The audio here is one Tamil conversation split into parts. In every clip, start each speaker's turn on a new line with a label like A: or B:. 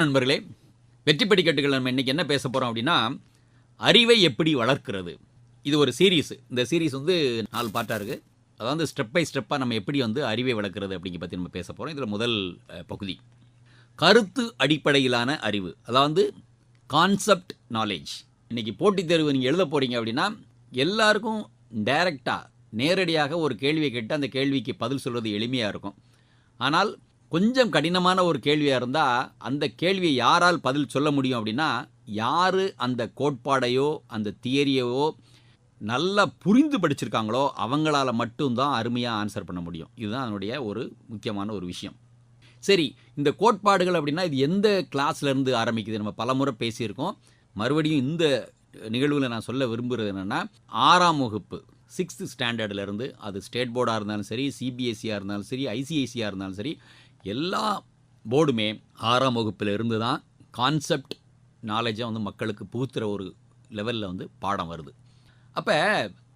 A: நண்பர்களே. வெற்றி படிக்கட்டுகள் நம்ம இன்றைக்கி என்ன பேச போகிறோம் அப்படின்னா அறிவை எப்படி வளர்க்கிறது. இது ஒரு சீரீஸ் இந்த சீரீஸ் வந்து நாலு பாட்டாக இருக்குது அதாவது ஸ்டெப் பை ஸ்டெப்பாக நம்ம எப்படி வந்து அறிவை வளர்க்குறது அப்படிங்க பற்றி நம்ம பேச போகிறோம் இதில் முதல் பகுதி. கருத்து அடிப்படையிலான அறிவு. அதாவது கான்செப்ட் நாலேஜ் இன்றைக்கி போட்டித் தேர்வு நீங்கள் எழுத போகிறீங்க அப்படின்னா எல்லாருக்கும் டைரெக்டாக நேரடியாக ஒரு கேள்வியை கேட்டு அந்த கேள்விக்கு பதில் சொல்கிறது எளிமையாக இருக்கும். ஆனால் கொஞ்சம் கடினமான ஒரு கேள்வியாக இருந்தால் அந்த கேள்வியை யாரால் பதில் சொல்ல முடியும் அப்படின்னா யார் அந்த கோட்பாடையோ அந்த தியரியவோ நல்லா புரிந்து படிச்சிருக்காங்களோ அவங்களால மட்டும்தான் அருமையாக ஆன்சர் பண்ண முடியும். இதுதான் அதனுடைய ஒரு முக்கியமான ஒரு விஷயம். சரி இந்த கோட்பாடுகள் அப்படின்னா இது எந்த கிளாஸ்ல இருந்து ஆரம்பிக்குது? நம்ம பலமுறை பேசியிருக்கோம். மறுபடியும் இந்த நிகழ்வில் நான் சொல்ல விரும்புகிறது என்னென்னா ஆறாம் வகுப்பு சிக்ஸ்த்து ஸ்டாண்டர்ட்லேருந்து அது ஸ்டேட் போர்டாக இருந்தாலும் சரி சிபிஎஸ்சியாக இருந்தாலும் சரி ஐசிஐசியாக இருந்தாலும் சரி எல்லா போர்டுமே ஆறாம் வகுப்பில் இருந்து தான் கான்செப்ட் நாலேஜை வந்து மக்களுக்கு புகுத்துற ஒரு லெவலில் வந்து பாடம் வருது. அப்போ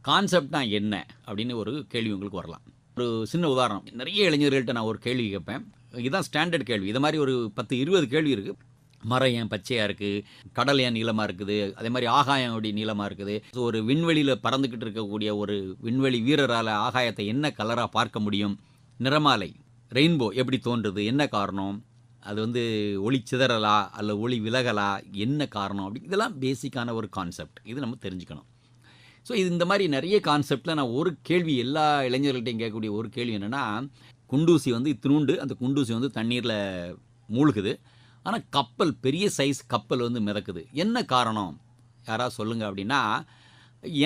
A: கான்செப்ட்னா என்ன அப்படின்னு ஒரு கேள்வி உங்களுக்கு வரலாம். ஒரு சின்ன உதாரணம். நிறைய இளைஞர்கள்ட்ட நான் ஒரு கேள்வி கேட்பேன். இதுதான் ஸ்டாண்டர்ட் கேள்வி. இது மாதிரி ஒரு பத்து இருபது கேள்வி இருக்குது மரம் ஏன் பச்சையாக இருக்குது கடல் ஏன் நீளமாக இருக்குது? அதே மாதிரி ஆகாயம் அப்படி நீளமாக இருக்குது? ஒரு விண்வெளியில் பறந்துக்கிட்டு இருக்கக்கூடிய ஒரு விண்வெளி வீரரால் ஆகாயத்தை என்ன கலராக பார்க்க முடியும்? நிறமாலை. ரெயின்போ எப்படி தோன்றுது? என்ன காரணம்? அது வந்து ஒளி சிதறலா? அல்ல ஒளி விலகலா? என்ன காரணம்? அப்படி இதெல்லாம் பேசிக்கான ஒரு கான்செப்ட் இது நம்ம தெரிஞ்சுக்கணும். ஸோ இது இந்த மாதிரி நிறைய கான்செப்டில் நான் ஒரு கேள்வி எல்லா இளைஞர்கள்ட்டையும் கேட்கக்கூடிய ஒரு கேள்வி என்னென்னா குண்டூசி வந்து இத்தினூண்டு அந்த குண்டூசி வந்து தண்ணீரில் மூழ்குது. ஆனால் கப்பல் பெரிய சைஸ் கப்பல் வந்து மிதக்குது. என்ன காரணம்? யாராவது சொல்லுங்கள் அப்படின்னா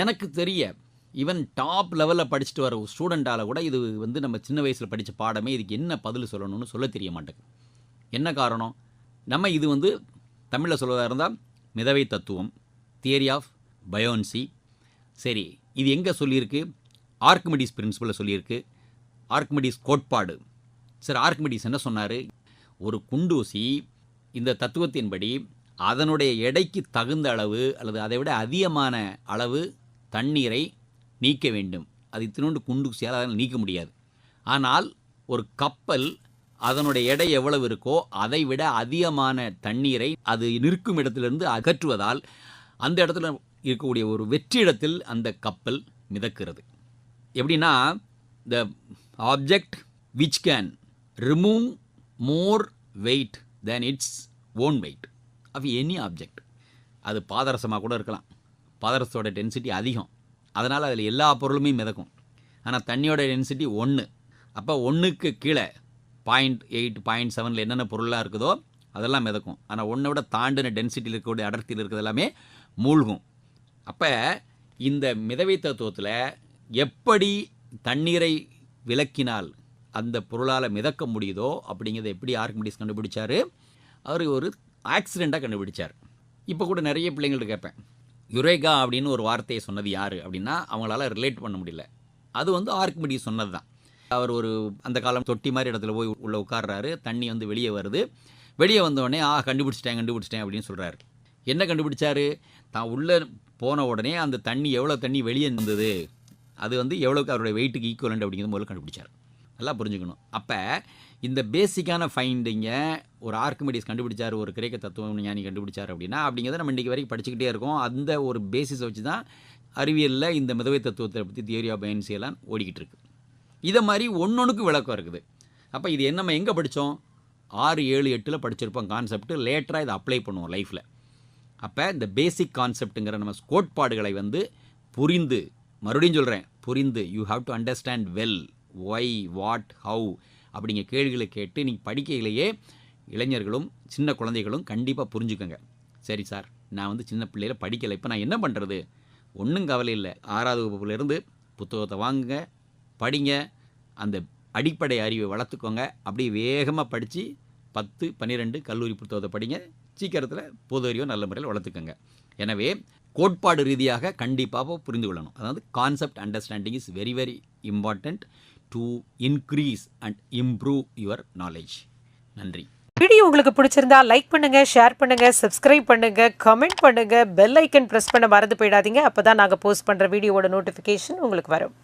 A: எனக்கு தெரிய ஈவன் டாப் லெவலில் படிச்சுட்டு வர ஸ்டூடெண்ட்டால் கூட இது வந்து நம்ம சின்ன வயசில் படித்த பாடமே இதுக்கு என்ன பதில் சொல்லணும்னு சொல்ல தெரிய மாட்டேங்குது. என்ன காரணம்? நம்ம இது வந்து தமிழில் சொல்வதாக இருந்தால் மிதவை தத்துவம் தியரி ஆஃப் பயோன்சி சரி இது எங்கே சொல்லியிருக்கு? ஆர்க்மெடிஸ் பிரின்சிபலில் சொல்லியிருக்கு. ஆர்க்மெடிஸ் கோட்பாடு. சரி ஆர்க்மெடிஸ் என்ன சொன்னார்? ஒரு குண்டூசி இந்த தத்துவத்தின்படி அதனுடைய எடைக்கு தகுந்த அளவு அல்லது அதை விட அதிகமான அளவு தண்ணீரை நீக்க வேண்டும். அது இத்தினோண்டு குண்டு சேராதால் நீக்க முடியாது. ஆனால் ஒரு கப்பல் அதனுடைய எடை எவ்வளவு இருக்கோ அதை விட அதிகமான தண்ணீரை அது நிற்கும் இடத்திலிருந்து அகற்றுவதால் அந்த இடத்துல இருக்கக்கூடிய ஒரு வெற்றிடத்தில் அந்த கப்பல் மிதக்கிறது. எப்படின்னா the object which can remove more weight than it's own weight of any object அது பாதரசமாக கூட இருக்கலாம். பாதரசத்தோட டென்சிட்டி அதிகம். அதனால் அதில் எல்லா பொருளுமே மிதக்கும். ஆனால் தண்ணியோட டென்சிட்டி ஒன்று அப்போ ஒன்றுக்கு கீழே பாயிண்ட் எயிட் பாயிண்ட் செவனில் என்னென்ன பொருளாக இருக்குதோ அதெல்லாம் மிதக்கும். ஆனால் ஒன்றை விட தாண்டின டென்சிட்டியில் இருக்கக்கூடிய அடர்த்தியில் இருக்கிறது எல்லாமே மூழ்கும். அப்போ இந்த மிதவை தத்துவத்தில் எப்படி தண்ணீரை விலக்கினால் அந்த பொருளால் மிதக்க முடியுதோ அப்படிங்கிறத எப்படி ஆர்கிமிடிஸ் கண்டுபிடிச்சாரு? அவர் ஒரு ஆக்சிடெண்ட்டாக கண்டுபிடிச்சார். இப்போ கூட நிறைய பிள்ளைங்கள்ட்ட கேட்பேன். யுரேகா அப்படின்னு ஒரு வார்த்தையை சொன்னது யார் அப்படின்னா அவங்களால ரிலேட் பண்ண முடியல. அது வந்து ஆர்க்மிடி சொன்னது தான் அவர் ஒரு அந்த காலம் தொட்டி மாதிரி இடத்துல போய் உள்ளே உட்கார்றாரு. தண்ணி வந்து வெளியே வருது. வெளியே வந்தோடனே ஆ கண்டுபிடிச்சிட்டேன் கண்டுபிடிச்சிட்டேன் அப்படின்னு சொல்கிறாரு என்ன கண்டுபிடிச்சாரு? தான் உள்ளே போன உடனே அந்த தண்ணி எவ்வளோ தண்ணி வெளியே இருந்தது? அது வந்து எவ்வளோக்கு அவருடைய வெயிட்டுக்கு ஈக்குவலண்ட் அப்படிங்கிறது முதல்ல கண்டுபிடிச்சார். நல்லா புரிஞ்சுக்கணும். அப்போ இந்த பேசிக்கான ஃபைண்டிங்கை ஒரு ஆர்கிமிடிஸ் கண்டுபிடிச்சார் ஒரு கிரேக்க தத்துவம் ஞானி கண்டுபிடிச்சார் அப்படின்னா அப்படிங்கிறத நம்ம இன்றைக்கி வரைக்கும் படிச்சுக்கிட்டே இருக்கோம். அந்த ஒரு பேசிஸை வச்சு தான் அறிவியலில் இந்த மிதவை தத்துவத்தை பற்றி தியரி ஆஃப் பயன்சி எல்லாம் ஓடிக்கிட்டு இருக்கு. இதை மாதிரி ஒன்றொன்றுக்கு விளக்கம் இருக்குது. அப்போ இது என்ன நம்ம எங்கே படித்தோம் ஆறு ஏழு எட்டில் படிச்சிருப்போம் கான்செப்ட் லேட்டராக இதை அப்ளை பண்ணுவோம் லைஃப்பில் அப்போ இந்த பேசிக் கான்செப்ட்டுங்கிற நம்ம கோட்பாடுகளை வந்து புரிந்து மறுபடியும் சொல்கிறேன் புரிந்து you have to understand well why what how அப்படிங்கிற கேள்விகளை கேட்டு நீங்கள் படிக்கையிலேயே இளைஞர்களும் சின்ன குழந்தைகளும் கண்டிப்பாக புரிஞ்சுக்கோங்க. சரி சார் நான் வந்து சின்ன பிள்ளையில் படிக்கலை இப்போ நான் என்ன பண்ணுறது ஒன்றும் கவலை இல்லை. ஆறாவது வகுப்புலேருந்து புத்தகத்தை வாங்குங்க படிங்க அந்த அடிப்படை அறிவை வளர்த்துக்கோங்க. அப்படியே வேகமாக படித்து பத்து பன்னிரெண்டு கல்லூரி புத்தகத்தை படிங்க. சீக்கிரத்தில் பொது அறிவை நல்ல முறையில் வளர்த்துக்கோங்க. எனவே கோட்பாடு ரீதியாக கண்டிப்பாக புரிந்து கொள்ளணும். அதாவது concept understanding is very very important to increase and improve your knowledge நன்றி.
B: வீடியோ உங்களுக்கு பிடிச்சிருந்தா லைக் பண்ணுங்க ஷேர் பண்ணுங்க சப்ஸ்கிரைப் பண்ணுங்க கமெண்ட் பண்ணுங்க பெல் ஐக்கன் ப்ரெஸ் பண்ண மறந்து போயிடாதீங்க. அப்போதான் நாங்கள் போஸ்ட் பண்ணுற வீடியோவோட நோட்டிஃபிகேஷன் உங்களுக்கு வரும்.